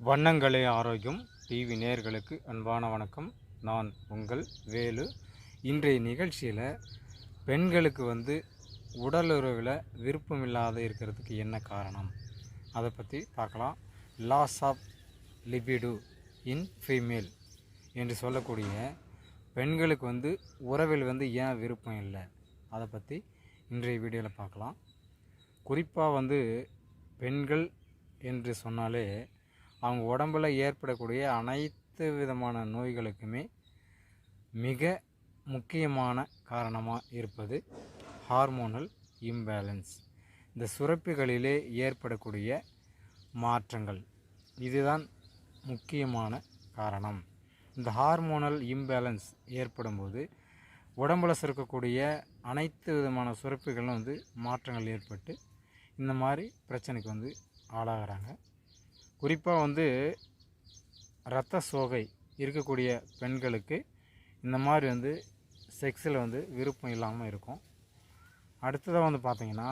வண்ணங்களே ஆரோக்கியம். டிவி நேர்களுக்கு அன்பான வணக்கம். நான் உங்கள் வேலு. இன்றைய நிகழ்ச்சியில் பெண்களுக்கு வந்து உடலுறவில் விருப்பமில்லாத இருக்கிறதுக்கு என்ன காரணம்? அதை பற்றி பார்க்கலாம். Loss of libido in female என்று சொல்லக்கூடிய பெண்களுக்கு வந்து உறவில் வந்து ஏன் விருப்பம் இல்லை? அதை பற்றி இன்றைய வீடியோவில் பார்க்கலாம். குறிப்பாக வந்து பெண்கள் என்று சொன்னாலே அவங்க உடம்பில் ஏற்படக்கூடிய அனைத்து விதமான நோய்களுக்குமே மிக முக்கியமான காரணமாக இருப்பது ஹார்மோனல் இம்பேலன்ஸ். இந்த சுரப்பிகளிலே ஏற்படக்கூடிய மாற்றங்கள். இதுதான் முக்கியமான காரணம். இந்த ஹார்மோனல் இம்பேலன்ஸ் ஏற்படும்போது உடம்புல சுரக்கக்கூடிய அனைத்து விதமான சுரப்புகளும் வந்து மாற்றங்கள் ஏற்பட்டு இந்த மாதிரி பிரச்சனைக்கு வந்து ஆளாகிறாங்க. குறிப்பாக வந்து இரத்த சோகை இருக்கக்கூடிய பெண்களுக்கு இந்த மாதிரி வந்து செக்ஸில் வந்து விருப்பம் இல்லாமல் இருக்கும். அடுத்ததாக வந்து பார்த்திங்கன்னா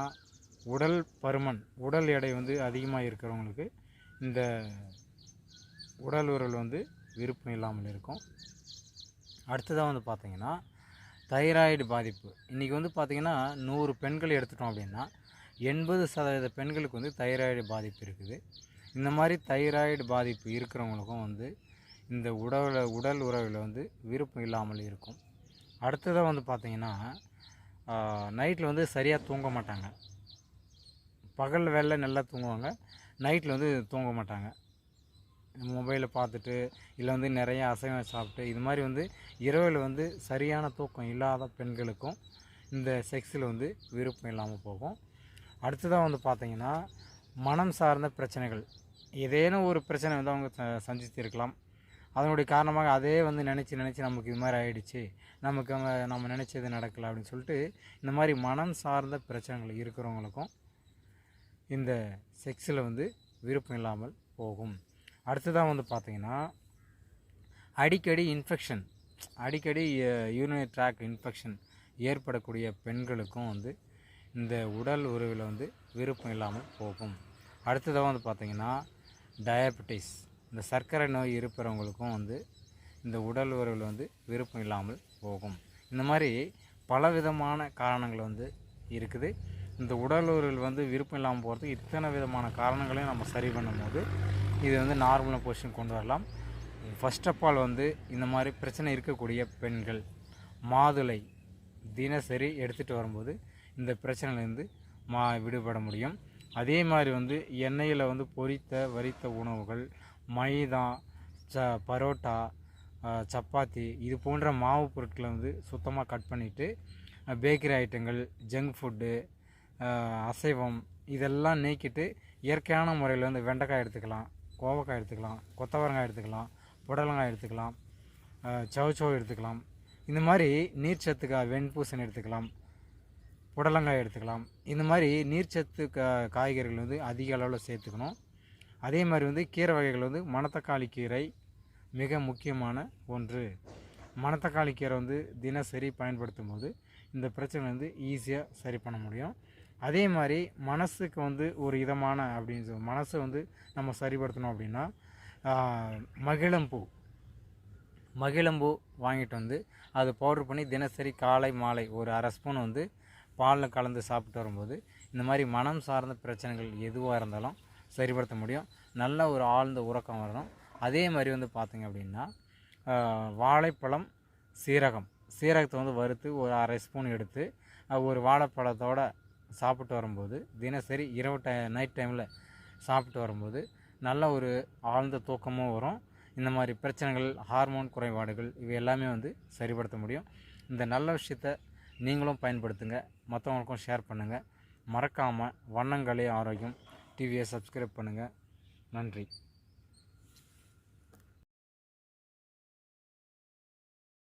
உடல் பருமன் உடல் எடை வந்து அதிகமாக இருக்கிறவங்களுக்கு இந்த உடல் உரல் வந்து விருப்பம் இல்லாமல் இருக்கும். அடுத்ததாக வந்து பார்த்திங்கன்னா தைராய்டு பாதிப்பு. இன்றைக்கி வந்து பார்த்திங்கன்னா நூறு பெண்கள் எடுத்துட்டோம் அப்படின்னா எண்பது சதவீத பெண்களுக்கு வந்து தைராய்டு பாதிப்பு இருக்குது. இந்த மாதிரி தைராய்டு பாதிப்பு இருக்கிறவங்களுக்கும் வந்து இந்த உடல் உடல் உறவில் வந்து விருப்பம் இல்லாமல் இருக்கும். அடுத்ததாக வந்து பார்த்திங்கன்னா நைட்டில் வந்து சரியாக தூங்க மாட்டாங்க. பகல் வேலை நல்லா தூங்குவாங்க நைட்டில் வந்து தூங்க மாட்டாங்க. மொபைலை பார்த்துட்டு இல்லை வந்து நிறைய அசைவம் சாப்பிட்டு இது மாதிரி வந்து இரவில் வந்து சரியான தூக்கம் இல்லாத பெண்களுக்கும் இந்த செக்ஸில் வந்து விருப்பம் இல்லாமல் போகும். அடுத்ததாக வந்து பார்த்திங்கன்னா மனம் சார்ந்த பிரச்சனைகள். ஏதேனும் ஒரு பிரச்சனை வந்து அவங்க ச சந்தித்து இருக்கலாம் அதனுடைய காரணமாக அதே வந்து நினச்சி நினச்சி நமக்கு இது மாதிரி ஆகிடுச்சு நமக்கு நம்ம நினச்சது நடக்கலை அப்படின்னு சொல்லிட்டு இந்த மாதிரி மனம் சார்ந்த பிரச்சனைகள் இருக்கிறவங்களுக்கும் இந்த செக்ஸில் வந்து விருப்பம் இல்லாமல் போகும். அடுத்ததாக வந்து பார்த்திங்கன்னா அடிக்கடி இன்ஃபெக்ஷன் அடிக்கடி யூரினரி ட்ராக் இன்ஃபெக்ஷன் ஏற்படக்கூடிய பெண்களுக்கும் வந்து இந்த உடல் உறவில் வந்து விருப்பம் இல்லாமல் போகும். அடுத்ததாக வந்து பார்த்திங்கன்னா டயபெட்டிஸ் இந்த சர்க்கரை நோய் இருப்பவங்களுக்கும் வந்து இந்த உடல் உறவில் வந்து விருப்பம் இல்லாமல் போகும். இந்த மாதிரி பலவிதமான காரணங்கள் வந்து இருக்குது. இந்த உடல் உறவில் வந்து விருப்பம் இல்லாமல் போகிறதுக்கு இத்தனை விதமான காரணங்களையும் நம்ம சரி பண்ணும்போது இது வந்து நார்மலாக பொசிஷன் கொண்டு வரலாம். ஃபஸ்ட் ஆஃப் ஆல் வந்து இந்த மாதிரி பிரச்சனை இருக்கக்கூடிய பெண்கள் மாதுளை தினசரி எடுத்துகிட்டு வரும்போது இந்த பிரச்சனையிலேருந்து மா விடுபட முடியும். அதே மாதிரி வந்து எண்ணெயில் வந்து பொரித்த வரித்த உணவுகள் மைதா ச பரோட்டா சப்பாத்தி இது போன்ற மாவு பொருட்களை வந்து சுத்தமாக கட் பண்ணிவிட்டு பேக்கரி ஐட்டங்கள் ஜங்க் ஃபுட்டு அசைவம் இதெல்லாம் நீக்கிட்டு இயற்கையான முறையில் வந்து வெண்டைக்காய் எடுத்துக்கலாம் கோவக்காய் எடுத்துக்கலாம் கொத்தவரங்காய் எடுத்துக்கலாம் புடலங்காய் எடுத்துக்கலாம் சவச்சோ எடுத்துக்கலாம். இந்த மாதிரி நீர்ச்சத்துக்காக வெண்பூசணி எடுத்துக்கலாம். புடலங்காய் எடுத்துக்கலாம். இந்த மாதிரி நீர்ச்சத்து கா காய்கறிகள் வந்து அதிக அளவில் சேர்த்துக்கணும். அதே மாதிரி வந்து கீரை வகைகள் வந்து மணத்தக்காளி கீரை மிக முக்கியமான ஒன்று. மணத்தக்காளி கீரை வந்து தினசரி பயன்படுத்தும் போது இந்த பிரச்சனை வந்து ஈஸியாக சரி பண்ண முடியும். அதே மாதிரி மனசுக்கு வந்து ஒரு இதமான அப்படின்னு சொல்லி மனசை வந்து நம்ம சரிப்படுத்தணும் அப்படின்னா மகிழம்பூ. மகிழம்பூ வாங்கிட்டு வந்து அதை பவுட்ரு பண்ணி தினசரி காலை மாலை ஒரு அரை ஸ்பூன் வந்து பாலில் கலந்து சாப்பிட்டு வரும்போது இந்த மாதிரி மனம் சார்ந்த பிரச்சனைகள் எதுவாக இருந்தாலும் சரிப்படுத்த முடியும். நல்ல ஒரு ஆழ்ந்த உறக்கம் வரணும். அதே மாதிரி வந்து பார்த்திங்க அப்படின்னா வாழைப்பழம் சீரகம். சீரகத்தை வந்து வறுத்து ஒரு அரை ஸ்பூன் எடுத்து ஒரு வாழைப்பழத்தோடு சாப்பிட்டு வரும்போது தினசரி இரவு டை நைட் டைமில் சாப்பிட்டு வரும்போது நல்ல ஒரு ஆழ்ந்த தூக்கமும் வரும். இந்த மாதிரி பிரச்சனைகள் ஹார்மோன் குறைபாடுகள் இவை எல்லாமே வந்து சரிப்படுத்த முடியும். இந்த நல்ல விஷயத்த நீங்களும் பயன்படுத்துங்க. மற்றவங்களுக்கும் ஷேர் பண்ணுங்கள் மறக்காமல் வண்ணங்களே ஆரோக்கியம். டிவியை சப்ஸ்கிரைப் பண்ணுங்கள் நன்றி.